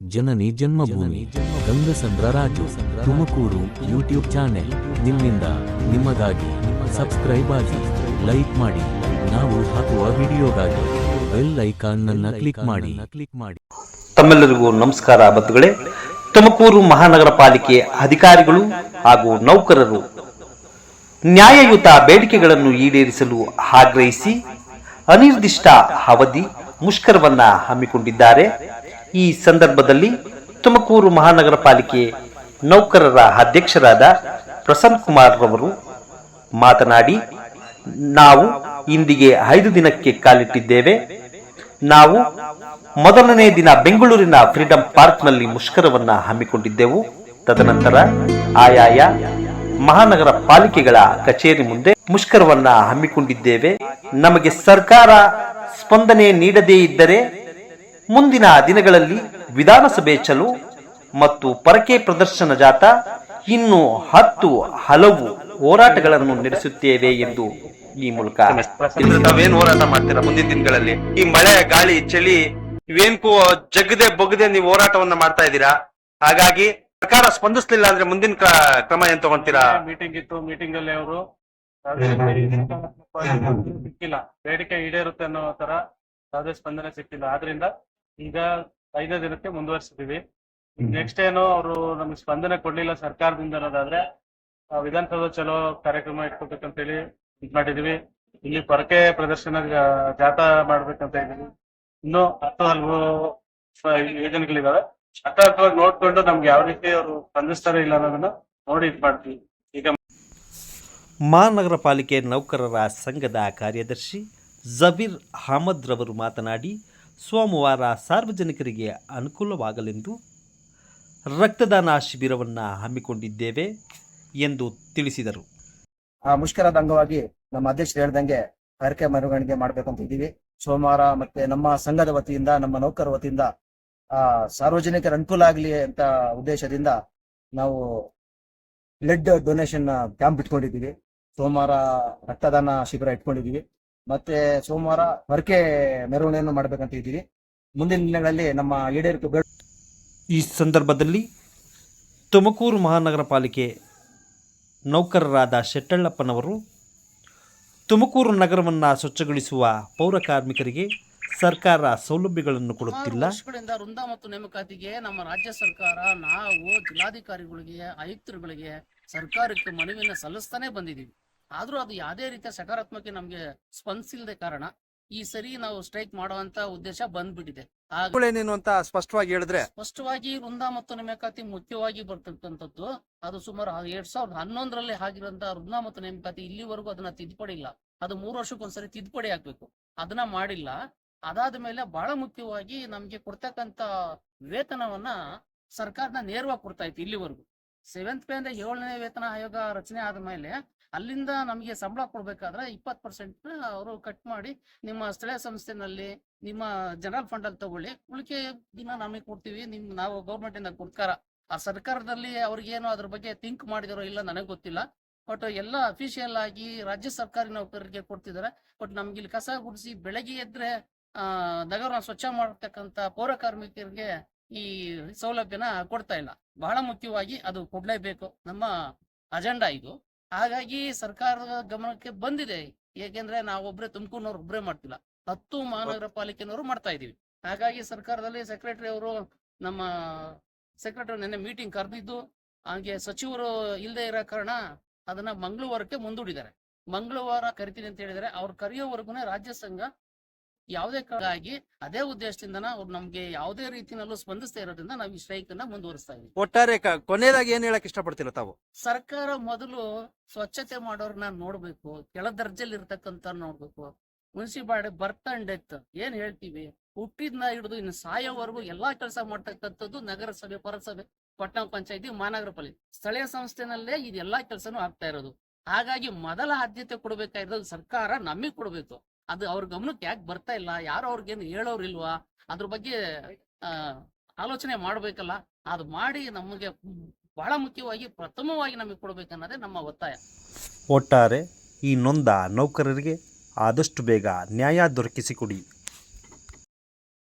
ಜನನಿ Janmabhoomi Gangasandra Raju Tumakuru YouTube channel ನಿಮ್ಮಿಂದ ನಿಮಗಾಗಿ subscribe ಆಗಿ ಲೈಕ್ ಮಾಡಿ. ನಾವು ಹಾಕುವ ವಿಡಿಯೋಗಾಗಿ ಬೆಲ್ ಐಕಾನ್ ನನ್ನ ಕ್ಲಿಕ್ ಮಾಡಿ. ಕ್ಲಿಕ್ ಮಾಡಿ. ತಮ್ಮೆಲ್ಲರಿಗೂ ನಮಸ್ಕಾರ ಬಂಧುಗಳೇ. ತುಮಕೂರು ಮಹಾನಗರ ಪಾಲಿಕೆ ಅಧಿಕಾರಿಗಳು ಹಾಗೂ ನೌಕರರು ನ್ಯಾಯಯುತ ಬೇಡಿಕೆಗಳನ್ನು ಈಡೇರಿಸಲು ಆಗ್ರಹಿಸಿ ಅನಿರ್ದಿಷ್ಟ ಅವಧಿ ಮುಷ್ಕರವನ್ನ ಹಮ್ಮಿಕೊಂಡಿದ್ದಾರೆ. ಈ ಸಂದರ್ಭದಲ್ಲಿ ತುಮಕೂರು ಮಹಾನಗರ ಪಾಲಿಕೆ ನೌಕರರ ಅಧ್ಯಕ್ಷರಾದ ಪ್ರಸನ್ನ ಕುಮಾರ್ ರವರು ಮಾತನಾಡಿ, ನಾವು ಇಂದಿಗೆ ಐದು ದಿನಕ್ಕೆ ಕಾಲಿಟ್ಟಿದ್ದೇವೆ. ನಾವು ಮೊದಲನೇ ದಿನ ಬೆಂಗಳೂರಿನ ಫ್ರೀಡಂ ಪಾರ್ಕ್ನಲ್ಲಿ ಮುಷ್ಕರವನ್ನ ಹಮ್ಮಿಕೊಂಡಿದ್ದೆವು. ತದನಂತರ ಆಯಾಯ ಮಹಾನಗರ ಪಾಲಿಕೆಗಳ ಕಚೇರಿ ಮುಂದೆ ಮುಷ್ಕರವನ್ನ ಹಮ್ಮಿಕೊಂಡಿದ್ದೇವೆ. ನಮಗೆ ಸರ್ಕಾರ ಸ್ಪಂದನೆ ನೀಡದೇ ಇದ್ದರೆ ಮುಂದಿನ ದಿನಗಳಲ್ಲಿ ವಿಧಾನಸಭೆ ಚಲು ಮತ್ತು ಪರಕೆ ಪ್ರದರ್ಶನ ಜಾತ ಇನ್ನು ಹತ್ತು ಹಲವು ಹೋರಾಟಗಳನ್ನು ನಡೆಸುತ್ತೇವೆ ಎಂದು ಈ ಮೂಲಕ ತಾವೇನ್ ಹೋರಾಟ ಮಾಡ್ತೀರಾ ಮುಂದಿನ ದಿನಗಳಲ್ಲಿ? ಈ ಮಳೆ ಗಾಳಿ ಚಳಿ ಇವೇನ್ಕು ಜಗದೆ ಬಗ್ಗದೆ ನೀವು ಹೋರಾಟವನ್ನ ಮಾಡ್ತಾ ಇದ್ದೀರಾ? ಹಾಗಾಗಿ ಸರ್ಕಾರ ಸ್ಪಂದಿಸಲಿಲ್ಲ ಅಂದ್ರೆ ಮುಂದಿನ ಕ್ರ- ಕ್ರಮ ಏನ್ ತಗೊಂತೀರಾ? ಮೀಟಿಂಗ್ ಇತ್ತು ಮೀಟಿಂಗ್ ಅಲ್ಲಿ ಅವರು. ಸಿಕ್ಕಿಲ್ಲ. ಬೇಡಿಕೆ ಈಡೇರುತ್ತೆ ಅನ್ನೋ ತರ ಯಾವುದೇ ಸ್ಪಂದನೆ ಸಿಕ್ಕಿಲ್ಲ. ಆದ್ರಿಂದ ಈಗ ಐದನೇ ದಿನಕ್ಕೆ ಮುಂದುವರಿಸಿದೀವಿ. ನೆಕ್ಸ್ಟ್ ಏನೋ ಅವರು ನಮ್ಗೆ ಸ್ಪಂದನೆ ಕೊಡ್ಲಿಲ್ಲ ಸರ್ಕಾರದಿಂದ ಅನ್ನೋದಾದ್ರೆ ವಿಧಾನಸೌಧ ಚಲೋ ಕಾರ್ಯಕ್ರಮ ಇಟ್ಕೋಬೇಕಂತೇಳಿ ಇದ್ ಮಾಡಿದೀವಿ. ಇಲ್ಲಿ ಪೊರಕೆ ಪ್ರದರ್ಶನ ಜಾಥಾ ಮಾಡ್ಬೇಕಂತ ಇದೀವಿ ಇನ್ನು ಹತ್ತು ಹಲವು ಯೋಜನೆಗಳಿದಾವೆ. ಹತ್ತಾರ್ಥವಾಗಿ ನೋಡ್ಕೊಂಡು ನಮ್ಗೆ ಯಾವ ರೀತಿ ಅವರು ಸ್ಪಂದಿಸ್ತಾರೆ ಇಲ್ಲ ಅನ್ನೋದನ್ನ ನೋಡಿ ಇದ್ ಮಾಡ್ತೀವಿ. ಈಗ ಮಹಾನಗರ ಪಾಲಿಕೆ ನೌಕರರ ಸಂಘದ ಕಾರ್ಯದರ್ಶಿ ಜಬೀರ್ ಅಹಮದ್ ರವರು ಮಾತನಾಡಿ ಸೋಮವಾರ ಸಾರ್ವಜನಿಕರಿಗೆ ಅನುಕೂಲವಾಗಲೆಂದು ರಕ್ತದಾನ ಶಿಬಿರವನ್ನು ಹಮ್ಮಿಕೊಂಡಿದ್ದೇವೆ ಎಂದು ತಿಳಿಸಿದರು. ಆ ಮುಷ್ಕರದ ಅಂಗವಾಗಿ ನಮ್ಮ ಅಧ್ಯಕ್ಷರು ಹೇಳ್ದಂಗೆ ಕಾರ್ಯಕ್ರಮ ಮೆರವಣಿಗೆ ಮಾಡ್ಬೇಕಂತ ಇದ್ದೀವಿ ಸೋಮವಾರ ಮತ್ತೆ ನಮ್ಮ ಸಂಘದ ವತಿಯಿಂದ, ನಮ್ಮ ನೌಕರ ವತಿಯಿಂದ, ಆ ಸಾರ್ವಜನಿಕರ ಅನುಕೂಲ ಆಗಲಿ ಅಂತ ಉದ್ದೇಶದಿಂದ ನಾವು ಬ್ಲಡ್ ಡೊನೇಷನ್ ಕ್ಯಾಂಪ್ ಇಟ್ಕೊಂಡಿದ್ದೀವಿ. ಸೋಮವಾರ ರಕ್ತದಾನ ಶಿಬಿರ ಇಟ್ಕೊಂಡಿದ್ದೀವಿ. ಮತ್ತೆ ಸೋಮವಾರ ಹೊರಕೆ ಮೆರವಣಿಗೆಯನ್ನು ಮಾಡಬೇಕಂತ ಇದ್ದೀವಿ. ಮುಂದಿನ ದಿನಗಳಲ್ಲಿ ನಮ್ಮ ಈಡೇರಿಕೆ ಈ ಸಂದರ್ಭದಲ್ಲಿ ತುಮಕೂರು ಮಹಾನಗರ ಪಾಲಿಕೆ ನೌಕರರಾದ ಶೆಟ್ಟಳ್ಳಪ್ಪನವರು ತುಮಕೂರು ನಗರವನ್ನು ಸ್ವಚ್ಛಗೊಳಿಸುವ ಪೌರ ಕಾರ್ಮಿಕರಿಗೆ ಸರ್ಕಾರ ಸೌಲಭ್ಯಗಳನ್ನು ಕೊಡುತ್ತಿಲ್ಲ. ವರ್ಷಗಳಿಂದ ವೃಂದ ಮತ್ತು ನೇಮಕಾತಿಗೆ ನಮ್ಮ ರಾಜ್ಯ ಸರ್ಕಾರ ನಾವು ಜಿಲ್ಲಾಧಿಕಾರಿಗಳಿಗೆ ಆಯುಕ್ತರುಗಳಿಗೆ ಸರ್ಕಾರಕ್ಕೆ ಮನವಿಯನ್ನು ಸಲ್ಲಿಸ್ತಾನೆ ಬಂದಿದ್ದೀವಿ. ಆದ್ರೂ ಅದು ಯಾವುದೇ ರೀತಿಯ ಸಕಾರಾತ್ಮಕ ನಮಗೆ ಸ್ಪಂದಿಸಿಲ್ದೆ ಕಾರಣ ಈ ಸರಿ ನಾವು ಸ್ಟ್ರೈಕ್ ಮಾಡುವಂತ ಉದ್ದೇಶ ಬಂದ್ಬಿಟ್ಟಿದೆ. ಏನೇನು ಅಂತ ಸ್ಪಷ್ಟವಾಗಿ ಹೇಳಿದ್ರೆ? ಸ್ಪಷ್ಟವಾಗಿ ವೃಂದ ಮತ್ತು ನೇಮಕಾತಿ ಮುಖ್ಯವಾಗಿ ಬರ್ತಕ್ಕಂಥದ್ದು. ಅದು ಸುಮಾರು ಎರಡ್ ಸಾವಿರದ ಹನ್ನೊಂದರಲ್ಲಿ ಆಗಿರುವಂತಹ ವೃಂದ ಮತ್ತು ನೇಮಕಾತಿ ಇಲ್ಲಿವರೆಗೂ ಅದನ್ನ ತಿದ್ದುಪಡಿ ಇಲ್ಲ. ಅದು ಮೂರು ವರ್ಷಕ್ಕೊಂದ್ಸರಿ ತಿದ್ದುಪಡಿ ಆಗ್ಬೇಕು. ಅದನ್ನ ಮಾಡಿಲ್ಲ. ಅದಾದ ಮೇಲೆ ಬಹಳ ಮುಖ್ಯವಾಗಿ ನಮ್ಗೆ ಕೊಡ್ತಕ್ಕಂತ ವೇತನವನ್ನ ಸರ್ಕಾರದ ನೇರವಾಗಿ ಕೊಡ್ತಾ ಇತ್ತು ಇಲ್ಲಿವರೆಗೂ. ಸೆವೆಂತ್ ಪೇ ಅಂದ್ರೆ ಏಳನೇ ವೇತನ ಆಯೋಗ ರಚನೆ ಆದ ಮೇಲೆ ಅಲ್ಲಿಂದ ನಮಗೆ ಸಂಬಳ ಕೊಡ್ಬೇಕಾದ್ರೆ ಇಪ್ಪತ್ತು ಪರ್ಸೆಂಟ್ ಅವರು ಕಟ್ ಮಾಡಿ ನಿಮ್ಮ ಸ್ಥಳೀಯ ಸಂಸ್ಥೆನಲ್ಲಿ ನಿಮ್ಮ ಜನರಲ್ ಫಂಡ್ ಅಲ್ಲಿ ತಗೊಳ್ಳಿ. ಉಳಿಕೆ ದಿನ ನಮಗೆ ಕೊಡ್ತೀವಿ. ನಿಮ್, ನಾವು ಗೌರ್ಮೆಂಟ್ ಇಂದ ಕೊಡ್ತಾರ. ಆ ಸರ್ಕಾರದಲ್ಲಿ ಅವ್ರಿಗೇನು ಅದ್ರ ಬಗ್ಗೆ ಥಿಂಕ್ ಮಾಡಿದಾರೋ ಇಲ್ಲ ನನಗೆ ಗೊತ್ತಿಲ್ಲ. ಬಟ್ ಎಲ್ಲ ಅಫಿಷಿಯಲ್ ಆಗಿ ರಾಜ್ಯ ಸರ್ಕಾರಿ ನೌಕರರಿಗೆ ಕೊಡ್ತಿದ್ದಾರೆ ಬಟ್ ನಮ್ಗೆ ಇಲ್ಲಿ ಕಸ ಗುಡಿಸಿ ಬೆಳಗ್ಗೆ ಎದ್ರೆ, ಆ, ನಗರನ ಸ್ವಚ್ಛ ಮಾಡತಕ್ಕಂತ ಪೌರ ಕಾರ್ಮಿಕರಿಗೆ ಈ ಸೌಲಭ್ಯನ ಕೊಡ್ತಾ ಇಲ್ಲ. ಬಹಳ ಮುಖ್ಯವಾಗಿ ಅದು ಕೊಡ್ಲೇಬೇಕು. ನಮ್ಮ ಅಜೆಂಡಾ ಇದು. ಹಾಗಾಗಿ ಸರ್ಕಾರದ ಗಮನಕ್ಕೆ ಬಂದಿದೆ. ಏಕೆಂದ್ರೆ ನಾವೊಬ್ರೆ ತುಮಕೂರಿನವ್ರು ಒಬ್ರೇ ಮಾಡ್ತಿಲ್ಲ. ಹತ್ತು ಮಹಾನಗರ ಪಾಲಿಕೆನವರು ಮಾಡ್ತಾ ಇದೀವಿ ಹಾಗಾಗಿ ಸರ್ಕಾರದಲ್ಲಿ ಸೆಕ್ರೆಟರಿ ಅವರು ನಮ್ಮ ಸೆಕ್ರೆಟರಿ ನಿನ್ನೆ ಮೀಟಿಂಗ್ ಕರೆದಿದ್ದು ಹಾಗೆ ಸಚಿವರು ಇಲ್ಲದೆ ಇರೋ ಕಾರಣ ಅದನ್ನ ಮಂಗಳವಾರಕ್ಕೆ ಮುಂದೂಡಿದ್ದಾರೆ. ಮಂಗಳವಾರ ಕರಿತೀನಿ ಅಂತ ಹೇಳಿದರೆ ಅವ್ರು ಕರೆಯೋವರೆಗೂ ರಾಜ್ಯ ಸಂಘ ಯಾವುದೇ ಕಾರಣಕ್ಕಾಗಿ ಅದೇ ಉದ್ದೇಶದಿಂದ ಅವ್ರು ನಮ್ಗೆ ಯಾವುದೇ ರೀತಿಯಲ್ಲೂ ಸ್ಪಂದಿಸ್ತಾ ಇರೋದ್ರಿಂದ ನಾವು ಈ ಸ್ಟ್ರೈಕ್ ಅನ್ನ ಮುಂದುವರಿಸ್ತಾ ಇದೀವಿ. ಒಟ್ಟಾರೆ ಕ- ಕೊನೆಯದಾಗಿ ಏನ್ ಹೇಳಕ್ ಇಷ್ಟಪಡ್ತೀರಾ ತಾವು? ಸರ್ಕಾರ ಮೊದಲು ಸ್ವಚ್ಛತೆ ಮಾಡೋರ್ನ ನೋಡ್ಬೇಕು ಕೆಳ ದರ್ಜೆಲಿ ಇರ್ತಕ್ಕಂಥ ನೋಡ್ಬೇಕು. ಮುನ್ಸಿಪಾಲಿಟಿ ಬರ್ತ್ ಅಂಡ್ ಡೆತ್ ಏನ್ ಹೇಳ್ತೀವಿ? ಹುಟ್ಟಿದ್ನ ಹಿಡಿದು ಇನ್ನು ಸಾಯೋವರೆಗೂ ಎಲ್ಲಾ ಕೆಲಸ ಮಾಡ್ತಕ್ಕಂಥದ್ದು ನಗರಸಭೆ ಪುರಸಭೆ ಪಟ್ಟಣ ಪಂಚಾಯತಿ ಮಹಾನಗರ ಪಾಲಿಕೆ. ಸ್ಥಳೀಯ ಸಂಸ್ಥೆನಲ್ಲೇ ಇದೆಲ್ಲಾ ಕೆಲಸನೂ ಆಗ್ತಾ ಇರೋದು. ಹಾಗಾಗಿ ಮೊದಲ ಆದ್ಯತೆ ಕೊಡ್ಬೇಕಾಗಿರೋದು ಸರ್ಕಾರ ನಮಗೆ ಕೊಡ್ಬೇಕು. ಅದು ಅವ್ರ ಗಮನಕ್ಕೆ ಯಾಕೆ ಬರ್ತಾ ಇಲ್ಲ, ಯಾರು ಅವ್ರಿಗೇನು ಹೇಳೋರಿಲ್ವಾ? ಅದ್ರ ಬಗ್ಗೆ ಆಲೋಚನೆ ಮಾಡ್ಬೇಕಲ್ಲ. ಅದು ಮಾಡಿ ನಮಗೆ ಬಹಳ ಮುಖ್ಯವಾಗಿ ಪ್ರಥಮವಾಗಿ ನಮಗೆ ಕೊಡ್ಬೇಕನ್ನೋದೇ ನಮ್ಮ ಒತ್ತಾಯ. ಒಟ್ಟಾರೆ ಈ ನೊಂದ ನೌಕರರಿಗೆ ಆದಷ್ಟು ಬೇಗ ನ್ಯಾಯ ದೊರಕಿಸಿಕೊಡಿ.